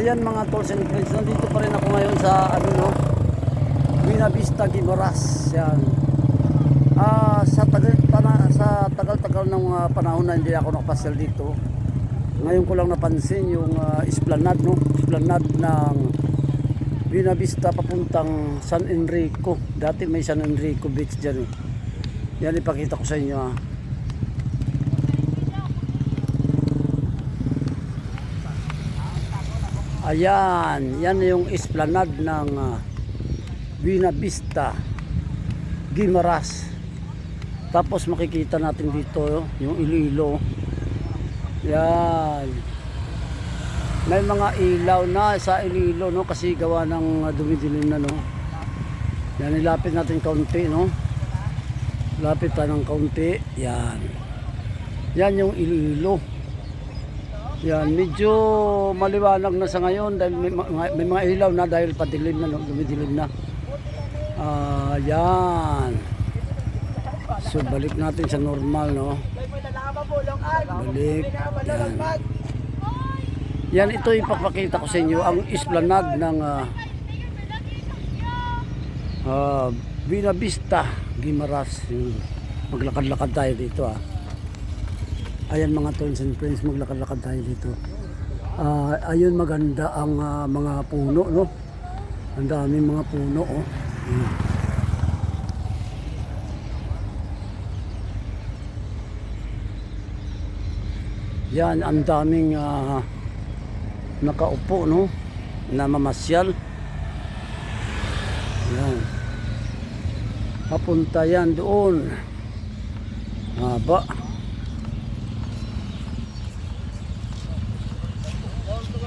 Ayan mga tolls and friends, nandito pa rin ako ngayon sa ano no, Buena Vista Guimaras. Yan. Ah, sa tagal pana, sa tagal-tagal ng mga panahon na hindi ako nakapasyal dito. Ngayon ko lang napansin yung uh, esplanade no, esplanade ng Buena Vista papuntang San Enrico. Dati may San Enrico Beach diyan eh. Yan ipakita ko sa inyo ah. Ayan, yan yung esplanade ng uh, Buena Vista, Guimaras. Tapos makikita natin dito yung Iloilo. Yan. May mga ilaw na sa Iloilo no kasi gawa ng uh, dumidilim na no. Yan ilapit natin kaunti no. Lapit tayo ng kaunti. Yan. Yan yung Iloilo. Yan, medyo maliwanag na sa ngayon dahil may, may mga ilaw na dahil padilim na, no? dumidilim na. Ah, yan. So balik natin sa normal, no? Balik. Yan. Yan, ito ipapakita ko sa inyo ang esplanade ng ah ah, Buena Vista, Guimaras. Yung Maglakad-lakad tayo dito, ah. Ayan mga tolls and friends, maglakad-lakad tayo dito. Ah, ayun maganda ang ah, mga puno, no? Ang daming mga puno, oh. Ayan. Yan, ang daming ah, nakaupo, no? Na mamasyal. Yan. Papunta yan doon. Haba.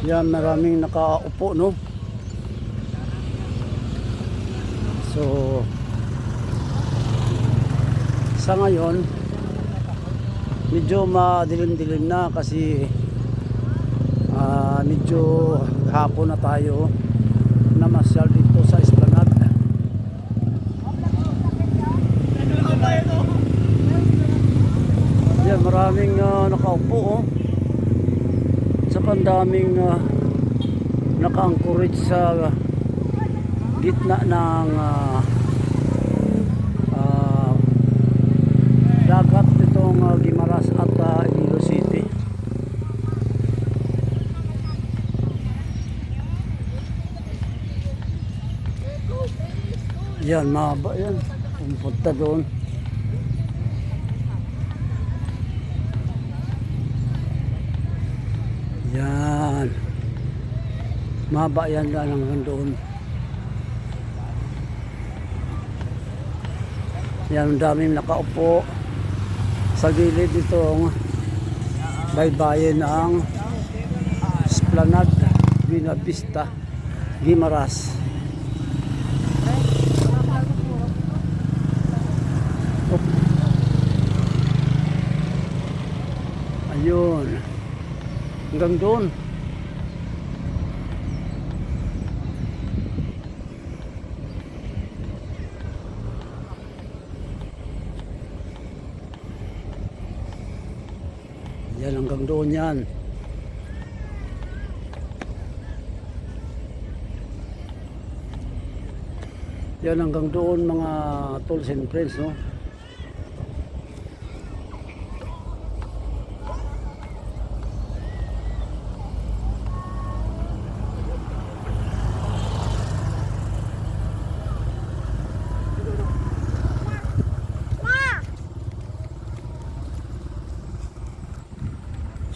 Yan, maraming nakaupo, no? So, sa ngayon, medyo madilim-dilim na kasi ah, medyo hapon na tayo namasyal dito sa Esplanade. Yan, maraming ah, nakaupo, oh. Ang daming uh, naka-anchorage sa gitna ng ah, ah, dagat nitong uh, Gimaras at uh, Iloilo City. Yan, mahaba yan. Pumunta doon. Yan. Mahaba yan lang hanggang doon. Yan, ang daming nakaupo sa gilid itong baybayin ng Esplanade Buena Vista Guimaras. Op. Ayun. Hanggang doon. Yan hanggang doon yan. Yan hanggang doon mga tools and friends, no?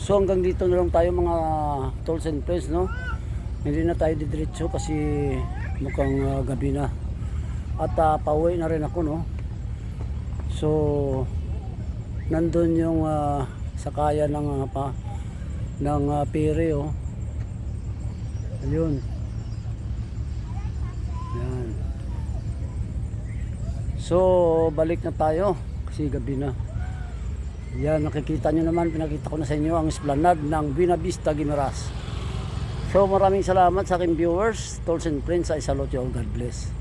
So hanggang dito na lang tayo mga tools and friends, no? Hindi na tayo didiretso kasi mukhang ah, gabi na. At uh, pauwi na rin ako, no? So, nandun yung ah, sakaya ng ah, pa ng uh, pere, oh. Ayun. Yan. So, balik na tayo kasi gabi na. Yan, nakikita nyo naman, pinakita ko na sa inyo ang esplanade ng Buena Vista, Guimaras. So maraming salamat sa aking viewers, tolls and friends, I salute you all, God bless.